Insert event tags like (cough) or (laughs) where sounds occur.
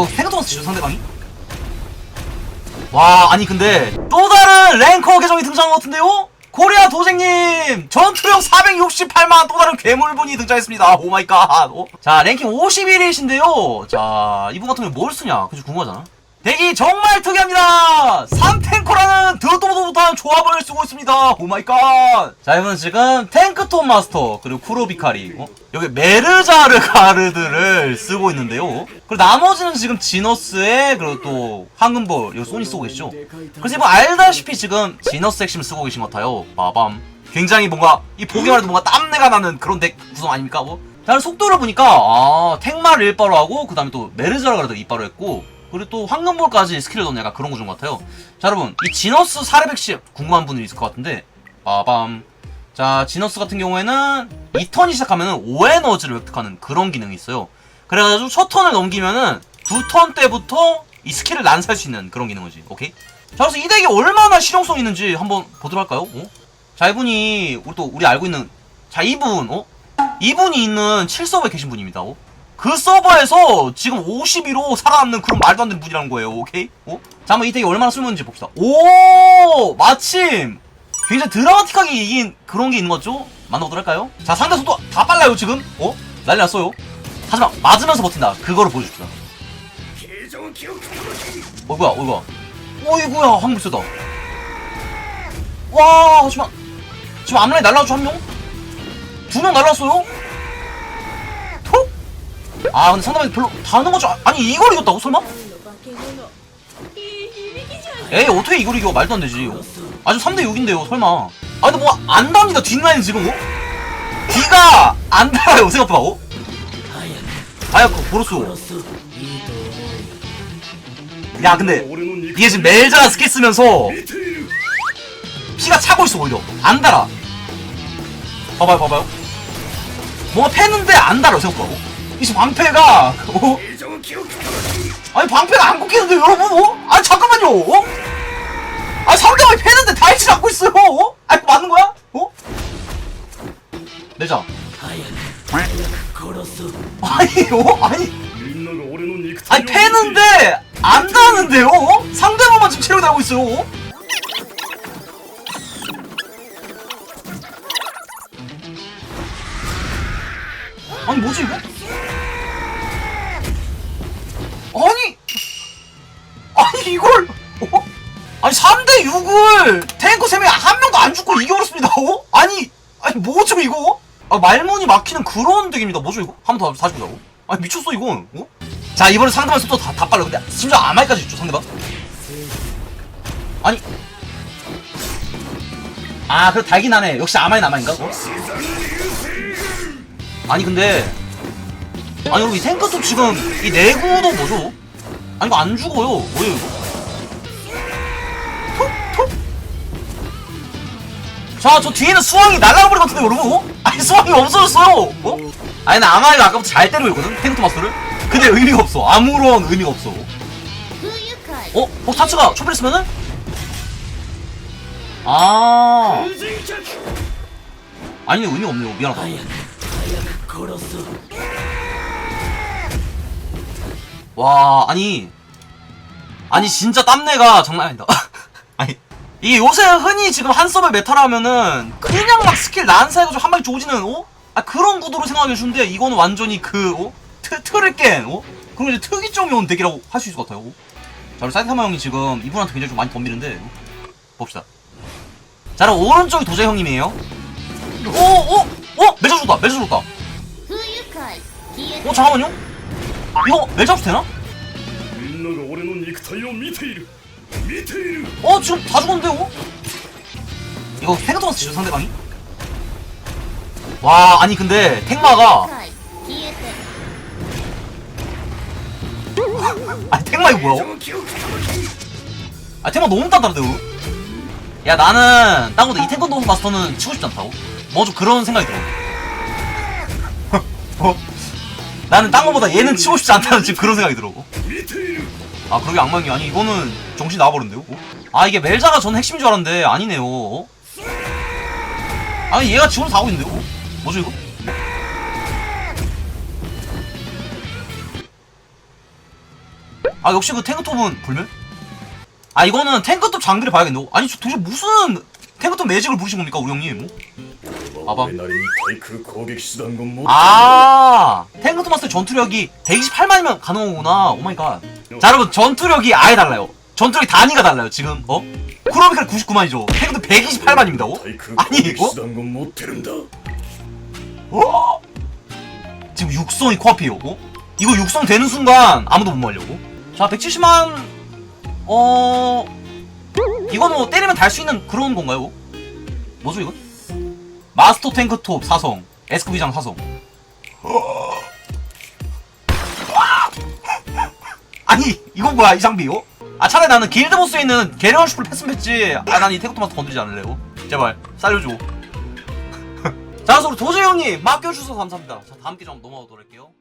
이거 생각도 못했죠 상대방이? 와 아니 근데 또 다른 랭커 계정이 등장한 것 같은데요? 코리아 도생님 전투력 468만 또 다른 괴물분이 등장했습니다 오마이갓 어? 자 랭킹 51위신데요 자 이분 같은 경우에 뭘 쓰냐 그죠 궁금하잖아 대기 정말 특이합니다. 3탱커라는 더도 보도 못한 조합을 쓰고 있습니다. 오마이갓. 자 이분은 지금 탱크톱 마스터 그리고 쿠로비카리 어? 여기 메르자르 가르드를 쓰고 있는데요. 그리고 나머지는 지금 지너스에 그리고 또 황금볼 여기 소니 쓰고 계시죠? 그래서 이분 알다시피 지금 지너스 핵심을 쓰고 계신 것 같아요. 빠밤. 굉장히 뭔가 이 보기만 해도 뭔가 땀내가 나는 그런 덱 구성 아닙니까 뭐? 다른 속도를 보니까 아 탱마를 일바로 하고 그 다음에 또 메르자르 가르드 이바로 했고 그리고 또 황금볼까지 스킬을 넣는 약간 그런 구조인 것 같아요 자 여러분 이 지너스 사례백시 궁금한 분이 있을 것 같은데 빠밤 자 지너스 같은 경우에는 이 턴이 시작하면 5에너지를 획득하는 그런 기능이 있어요 그래가지고 첫 턴을 넘기면은 두 턴 때부터 이 스킬을 난사할 수 있는 그런 기능이지 오케이 자 그래서 이 덱이 얼마나 실용성 있는지 한번 보도록 할까요 어? 자 이분이 우리 또 우리 알고 있는 자 이분 어? 이분이 있는 7서버에 계신 분입니다 어? 그 서버에서 지금 52로 살아남는 그런 말도 안 되는 분이라는 거예요 오케이? 어? 자 한번 이 덱이 얼마나 쓸모있는지 봅시다 오 마침 굉장히 드라마틱하게 이긴 그런 게 있는 거죠? 만나보도록 할까요? 자 상대 속도 다 빨라요 지금 어? 난리 났어요 하지만 맞으면서 버틴다 그거를 보여줍시다 어 뭐야 어 뭐야 어이구야 황불세다 와 하지만 지금 앞라인 날라왔죠 한 명? 두 명 날라왔어요? 톡? 아 근데 상대방이 별로 다 하는 거죠 아니 이걸 이겼다고 설마? 에이 어떻게 이걸 이겨 말도 안 되지 아주 3대 6인데요 설마 아 근데 뭐 안 답니다 뒷라인 지금 어? 뒤가 안 달아요 생각보다 어? 아야코 보로스 야 근데 이게 지금 멜자가 스킬 쓰면서 피가 차고 있어 오히려 안 달아 봐봐요 봐봐요 뭔가 패는데 안 달아 생각보다 어? 이 방패가 어? 아니 방패가 안 꺾이는데 여러분 어? 아 잠깐만요 어? 아 상대방이 패는데 다이치 않고 있어요 어? 아 이거 맞는 거야? 어? 내자 아니 어? 아니 아니 패는데 안 닿는데요? 어? 상대방만 지금 체력이 나고 있어요 어? 아니 뭐지 이거? 이걸 어? 아니 3대 6을 탱커 3명이 한 명도 안 죽고 이겨버렸습니다 어? 아니 아니 뭐죠 이거? 아 말문이 막히는 그런 덱입니다 뭐죠 이거? 한 번 더 다시 보자고 아니 미쳤어 이건 어? 자 이번에 상대방 속도 다, 다 빨라 근데 심지어 아마이까지 있죠 상대방 아니 아 그래 달긴 하네 역시 아마이 남아인가? 어? 아니 근데 아니 여러분 이 탱크톱 지금 이 내구도 뭐죠? 아니 이거 안 죽어요. 뭐예요 이거? 톡톡? 자저 뒤에는 수왕이 날아버린 것 같은데 여러분 어? 아니 수왕이 없어졌어요. 어? 아니 나 아마이가 아까부터 잘 때리고 있거든 탱크마스터를. 근데 의미가 없어. 아무런 의미가 없어. 어? 어 타츠가 초필 했으면은? 아. 아니 의미 없네요. 미안하다. 와 아니 아니 진짜 땀내가 장난 아니다 (laughs) 아니 이 요새 흔히 지금 한 서버 메타를 하면은 그냥 막 스킬 난사해가지고 한 마리 조지는 어? 아 그런 구도로 생각해 주는데 이건 완전히 그 어? 트, 틀을 깬 어? 그럼 이제 특이점이 온 덱이라고 할 수 있을 것 같아요 어? 자 우리 사이타마 형이 지금 이분한테 굉장히 좀 많이 덤비는데 어? 봅시다 자 그럼 오른쪽이 도저 형님이에요 오! 오! 오! 맺어줬다! 맺어줬다! 오 잠깐만요? 어? 이거 멜잡스 되나? 어 지금 다 죽었는데 이거? 이거 생각도 지죠 상대방이? 와 아니 근데 택마가 아, 아니 택마 이거 뭐야? 아 택마 너무 단단하다 이거 야 나는 딴 건데 이 태권도 마스터는 치고 싶지 않다고 뭐 좀 그런 생각이 들어 (laughs) 어? 나는 딴 거보다 얘는 치고 싶지 않다는 지금 그런 생각이 들어. 아 그러게 악마이 아니 이거는 정신 나와버렸는데요? 어? 아 이게 멜자가 전 핵심인 줄 알았는데 아니네요. 어? 아니 얘가 지금 사고 있는데요? 어? 뭐죠 이거? 아 역시 그 탱크톱은 불멸? 아 이거는 탱크톱 장비를 봐야겠네 아니 도대체 무슨 탱크톱 매직을 부르신 겁니까 우리 형님? 어? 我なりに対空攻撃手段を持って 아 탱크톱 마스터 전투력이 128만이면 가능한 거구나 오마이갓 자 여러분 전투력이 아예 달라요 전투력이 단위가 달라요 지금 어? 크로미칼 99만이죠 탱크톱 128만입니다 어? 対空 아니 攻撃 이거? 手段を持ってるんだ 어? 지금 육성이 코앞이에요. 어? 이거 육성 되는 순간 아무도 못 말려고. 자, 170만 어 이건 뭐 때리면 달 수 있는 그런 건가요? 뭐죠 이건? 마스터 탱크톱 사성, 에스크비장 사성. 아니 이건 뭐야 이 장비요? 아 차라리 나는 길드 보스에 있는 게레온 슈플 패스 패치 아난 이 탱크톱 마스터 건드리지 않을래요? 제발 살려줘. (laughs) 자, 그래서 우리 도저 형님 맡겨주셔서 감사합니다. 자, 다음 계정 넘어가도록 할게요.